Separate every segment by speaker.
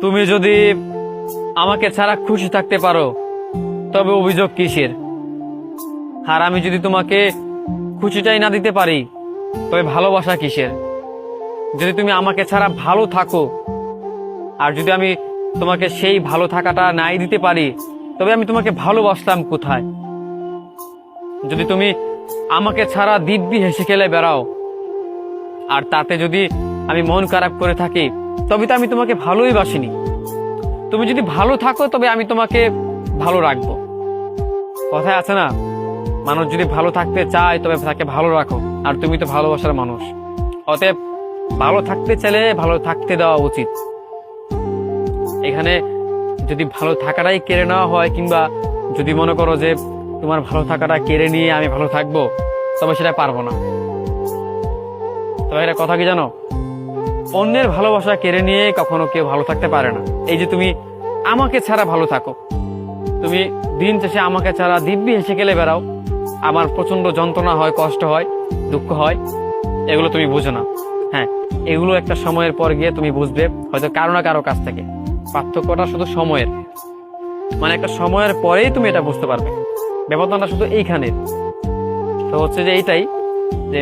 Speaker 1: তুমি যদি আমাকে ছাড়া খুশি থাকতে পারো, তবে অভিযোগ কিসের? আর আমি যদি তোমাকে খুশিটাই না দিতে পারি, তবে ভালোবাসা কিসের? যদি তুমি আমাকে ছাড়া ভালো থাকো, আর যদি আমি তোমাকে সেই ভালো থাকাটা নাই দিতে পারি, তবে আমি তোমাকে ভালোবাসতাম কোথায়? যদি তুমি আমাকে ছাড়া দিব্যি হেসে খেলে বেড়াও, আর তাতে যদি আমি মন খারাপ করে থাকি তবে তো আমি তোমাকে ভালোই বাসিনি। তুমি যদি ভালো থাকো, তবে আমি তোমাকে ভালো রাখব। কথায় আছে না, মানুষ যদি ভালো থাকতে চায়, তবে তাকে ভালো রাখো, আর তুমি তো ভালোবাসার মানুষ। অতএব ভালো থাকতে চাইলে ভালো থাকতে দেওয়া উচিত। এখানে যদি ভালো থাকাটাই কেড়ে নেওয়া হয়, কিংবা যদি মনে করো যে তোমার ভালো থাকাটা কেড়ে নিয়ে আমি ভালো থাকব, তবে সেটা পারব না। তবে একটা কথা কি জানো? অন্যের ভালোবাসা কেড়ে নিয়ে কখনো কেউ ভালো থাকতে পারে না। এই যে তুমি আমাকে ছাড়া ভালো থাকো, তুমি দিন শেষে আমাকে ছাড়া দিব্যি হেসে গেলে বেড়াও, আমার প্রচণ্ড যন্ত্রণা হয়, কষ্ট হয়, দুঃখ হয়, এগুলো তুমি বুঝো না। হ্যাঁ এগুলো একটা সময়ের পর গিয়ে তুমি বুঝবে, হয়তো কারও না কারও কাছ থেকে। পার্থক্যটা শুধু সময়ের। মানে একটা সময়ের পরেই তুমি এটা বুঝতে পারবে। ব্যবধানটা শুধু এইখানে। তো হচ্ছে যে এইটাই যে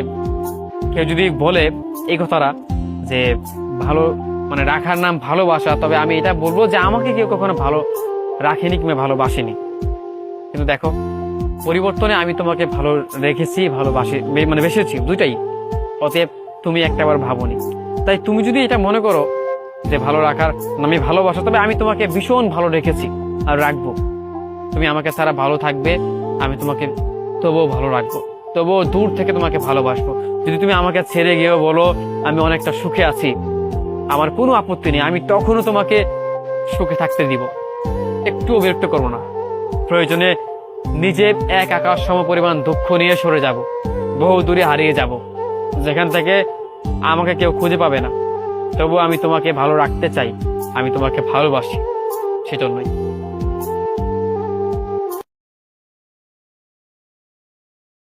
Speaker 1: কেউ যদি বলে, এই কথাটা যে ভালো মানে রাখার নাম ভালোবাসা, তবে আমি এটা বলব যে আমাকে কেউ কখনো ভালো রাখেনি কিংবা ভালোবাসেনি। কিন্তু দেখো, পরিবর্তনে আমি তোমাকে ভালো রেখেছি, ভালোবাসি মানে বেসেছি দুইটাই। অতএব তুমি একটাবার ভাবনি। তাই তুমি যদি এটা মনে করো যে ভালো রাখার আমি ভালোবাসা, তবে আমি তোমাকে ভীষণ ভালো রেখেছি আর রাখব। তুমি আমাকে ছাড়া ভালো থাকবে, আমি তোমাকে তবুও ভালো রাখব। তবুও দূর থেকে তোমাকে ভালোবাসবো। যদি তুমি আমাকে ছেড়ে গিয়েও বলো, আমি অনেকটা সুখে আছি, আমার কোনো আপত্তি নেই, আমি তখনও তোমাকে সুখে থাকতে দিব। একটুও বিরক্ত করব না। প্রয়োজনে নিজে এক আকাশ সম পরিমাণ দুঃখ নিয়ে সরে যাব, বহু দূরে হারিয়ে যাব। যেখান থেকে আমাকে কেউ খুঁজে পাবে না। তবু আমি তোমাকে ভালো রাখতে চাই, আমি তোমাকে ভালোবাসি, সেজন্যই।